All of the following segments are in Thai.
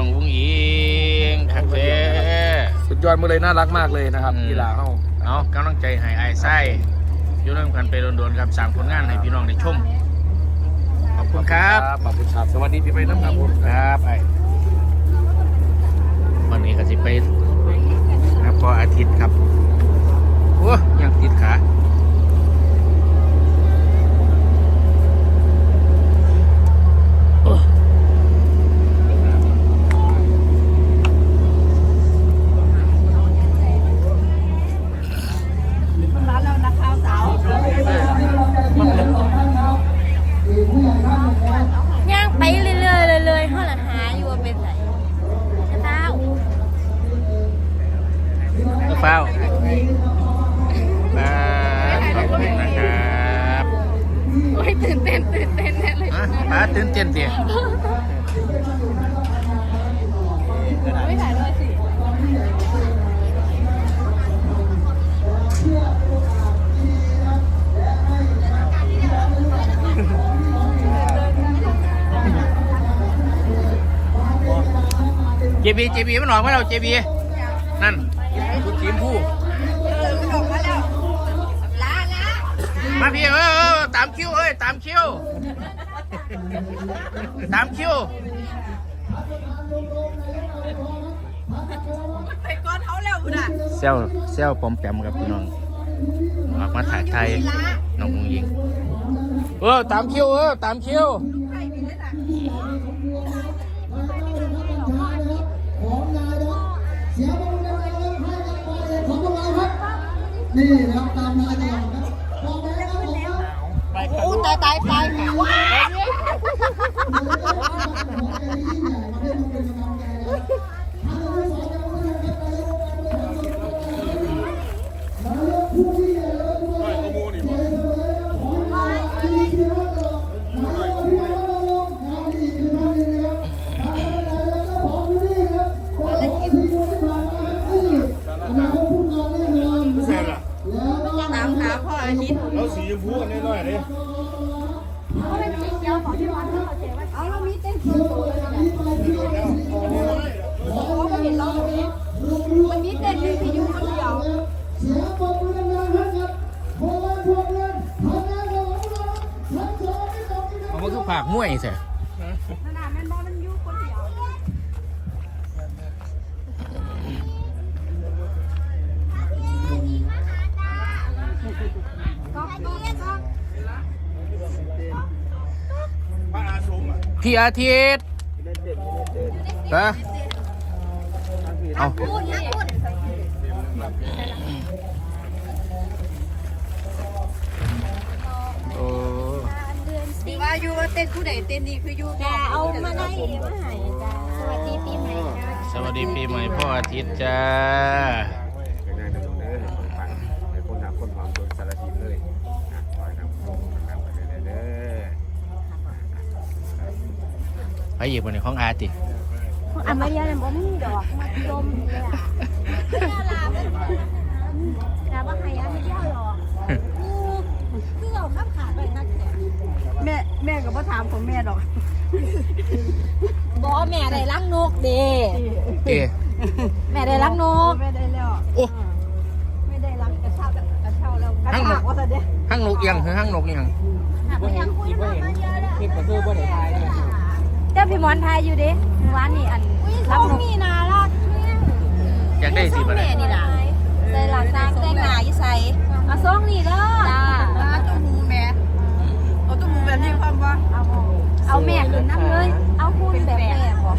องวุ้งอิงคักแท้สุดยอดมือเลยน่ารักมากเลยนะครับอืมกีฬาเขาเอากำลังใจให้ไอ้ไส้อยู่ร่วมกันไปโดนๆครับสร้างผลงานให้พี่น้องได้ชม ขอบคุณครับ ขอบคุณครับ สวัสดีพี่ไปน้ำครับผมครับไอ้วันนี้ก็สิไปนะพออาทิตย์ครับโอ้ยังติดขาโอ้ ร้านเรานักข่าวสาวย่างไปเรื่อยๆเลยๆเท่าไหร่หาอยู่ว่าเป็นไรเต้า ลูกเฝ้าครับขอบคุณนะครับ โอ้ยตื่นเต้นตื่นเต้นแน่เลยอะป้าตื่นเต้นเดียไม่ถ่ายด้วยสิเจบีเจบีมันหนอกมาแล้วเจบีนั่นชุดทีมผู้ออกมาแล้วลาลามาพี่เออเออตามคิวเอ้ยตาม คิวตามคิวไปก้อนเขาแล้วคุณอะเซลเซลปอมแปมครับพี่น้องออกมาถ่ายไทยน้องมุงยิงเออตามคิวเออตามคิวใครมีเลยนะนี่นะครับตามมา ตายตายตาย วเลยนะโอ้ไม่เห็นเราแบบนี้มันมีเต้นที่ที่อยู่คนเดียวเสียงปรบมือดังๆให้กับพวกเราพวกเงินทำงานของเราทั้งสองที่ตรงนี้เอามาคือผากมวยใส่ขนาดแม่นบอมัน พี่อาทิตย์ฮะเอาพูดนะพูดโอ้ดีว่าอยู่ว่าเต้นผู้ใดเต้นดีคืออยู่จ้าเอามาได้มาหายจ้าสวัสดีปีใหม่จ้าสวัสดีปีใหม่พ่ออาทิตย์จ้า เป็นนายนเด้อฟังในคนหาคนหอมตัวสารทีเลยนะคอยนำลงนำไปเด้อ ไปหยิบมาในห้องอาร์ติอะมาเรียนบ่มีดอกมาลมเลยอะไม่ได้ลาไม่ลาว่าใครอะไม่ได้หรอกคือเอาข้ามขาไปนักแข่แม่แม่ก็บ่ถามของแม่ดอกบอกแม่ได้รักนกเด้เอ๊ะแม่ได้รักนกแม่ได้แล้วโอ้ไม่ได้รับกระเช้ากระเช้าแล้วกระทั้งหมดถางว่าซะเด้ห้างนกยังคือห้างนกยังยังคุยมาเยอะแล้วคลิปก็คือบ่ได้ถ่ายเลยเจ้าพี่มอนทายอยู่เด้ร้านนี่อันรักนกมีนารักอยากได้สิบัดแม่นี้นี่ล่ะใส่หลังแต่งแต่งหน้าอยู่ใส่มาซ่องนี่เด้อจ้าร้านตุ้มหูแม่เอาตุ้มหูแบบนี้ความว่าเอาเอาแม่ขึ้นน้ำเลย เอาคุณแบบแม่บ่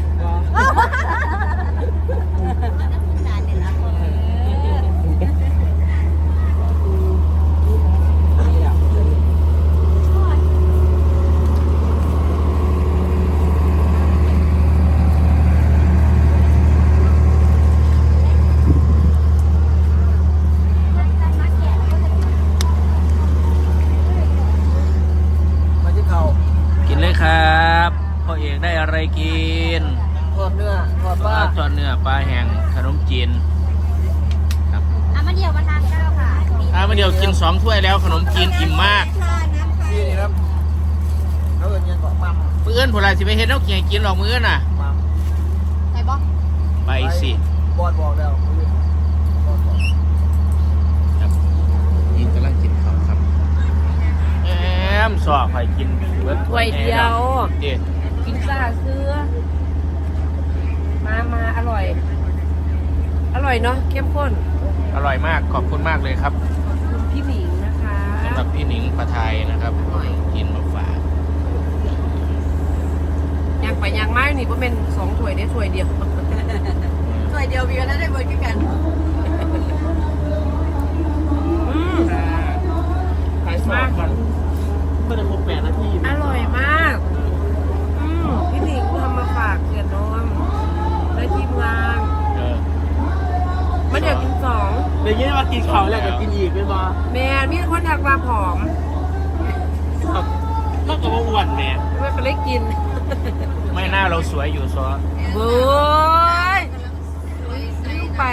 มาที่เขา กิ นเลยครับพ่อเอกได้อะไรกินทอดเนื้อทอดปปลาลาทอดเนื้อปลาแห้งขนมจีนครับอะมาเดียวมาทานข้าวค่ะอ่ามาเดี๋ยวกินสองถ้วยแล้วขนมจีนอิ่มมากพี่นี่ครับแล้วเงินเงินของมัมเพื่อนพวกเราสิไปเฮ็ดเอาเกี่ยงกินหรอกมื้อน่ะมัมแต่บ่ไปสิบอดบอกแล้วบอดบอก ครับยิงกำลังกินข้าวครับแอ มสอบให้กินเบิดถ้วยเดียว เด็ดกินซ่าเสื้อ มามาอร่อย อร่อยเนาะเข้มข้นอร่อยมากขอบคุณมากเลยครับคุณพี่หมิงนะคะสำหรับพี่หนิงปะไทยนะครับกินมาฝากอยากไปอยากไม้นี่ก็เป็นสองถ้วยได้ถ้วยเดียวถ้วยเดียวเบียร์แล้วได้เบิร์กันอืมขายสอบ ก่อนเพื่อนครบแปดนาทีอร่อยมาก อืมพี่หนิงทำมาฝากเสียน้องและทีมงานเออมันอยากกินสองเดี๋ยวนี้มากินข้าวแล้วก็กินอีกเป็นบ่แมนมีคนทักมาผอมก็กระอ้วนแม่ไม่เป็นไรกิน ไม่น่าเราสวยอยู่ซอเบ้ยลูกไป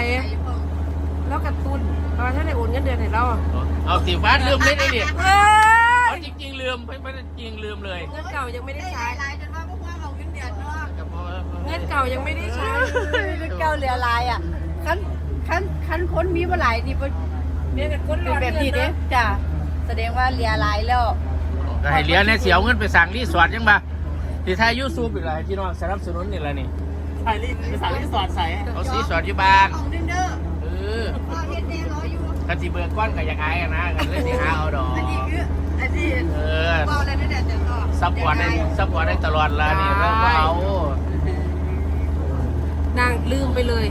แล้วกระตุ้นตอนถ้าได้โอนเงินเดือนให้เรา เอาสิบ้านลืมเลยได้ดิเฮ้เอายจริงๆ ลืมไม่ไม่ได้จริงลืมเลย เงินเก่ายังไม่ได้ใช้ก็เพราะว่าเงินเก่ายังไม่ได้ใช้เก่าเหลือลายอะคันคันคันคนมีบ่หลายนี่บ่เนี่ยแต่คนรเป็นอแบบนี้เด้เะจ้ะแสดงว่าเหลือหลายแล้วก็ให้เหลี้ยเนี่ยเสียเงินไปสั่งรีสอร์ทยังบ่ที่ไทยยูซูปอีกแล้วให้พี่น้องสนับสนุนนี่แหละนี่ใส่รีใส่รีสอร์ทใส่เอารีสอร์ทอยู่บ้านของเดนเดอร์เออพ่อเฮ็ดแน่รออยู่กันสิเบื่อก้อนกับอยากอายกันนะกันเลยสิหาเอาดอก อันนี้คืออันนี้เออเบาแล้วนั่นแหละแต่ก็ซัพพอร์ตได้ซัพพอร์ตได้ตลอดละนี่แล้วก็เอานางลืมไปเลย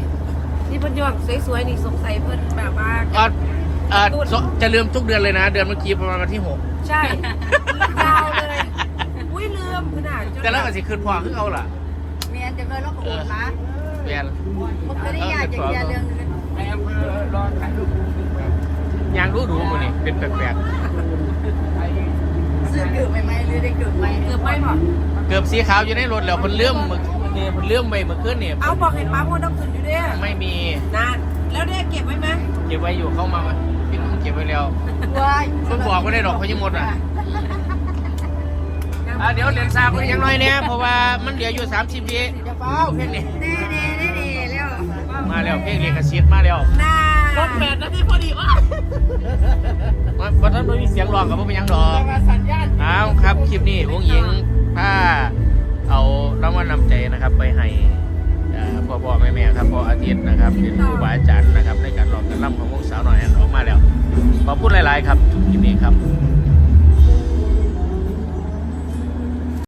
นี่เพิ่นยอดสวยๆนี่สงสัยเพิ่นแบบว่าก็เออสจะลืมทุกเดือนเลยนะ เดือนเมื่อกี้ประมาณวันที่หกใช่ยาวเลยอุ้ยลืมขนาดจนแต่แล้วก็สิคืนพอคือเอาล่ะเมียจะเลยแล้วก็โอนมาเปลี่ยนมันก็ได้ยากอย่างเดียวเรื่องนึงในอำเภอรอถ่ายรูปยางรู้ดูมันนี่เป็นแปลก ซื้อเกือบไหมหรือได้เกือบไหมเกือบไม่พอๆเกือบสีขาวอยู่ในรถแล้วเพิ่นเลื่อมมือนี่เพิ่นเลื่อมไปเมื่อคืนนี่เอาบอกเห็นป้าโมต้องขึ้นอยู่เด้ไม่มีนานแล้วได้เก็บไว้ไหมเก็บไว้อยู่เข้ามาพี่นุ่งเก็บไว้แล้วว้ายเพิ่นบอกว่าได้ดอกเขายังหมดอะอะเดี๋ยวเหรียญซาคนยังน้อยเนี่ยเพราะว่ามันเหลืออยู่ 30วิจะเฝ้าเพลงนี้เน่เน่เน่เน่แล้วมาแล้วเพลงเรียกกระซิบมาแล้วน่า รถแปดนาทีพอดีวะเพราะท่านไม่มีเสียงร้องกับไม่ยังดอกสัญญาณเอาครับ คลิปนี้วงหญิงผ้าเอารางวัลนำใจนะครับไปให้เอ่อพ่อพ่อแม่แม่ครับพ่ออาทิตย์นะครับเป็นครูบาอาจารย์นะครับในการร้องกันร่ำของวงสาวหน่อยออกมาแล้วขอพูดหลาย ๆ ครับคลิปนี้ครับ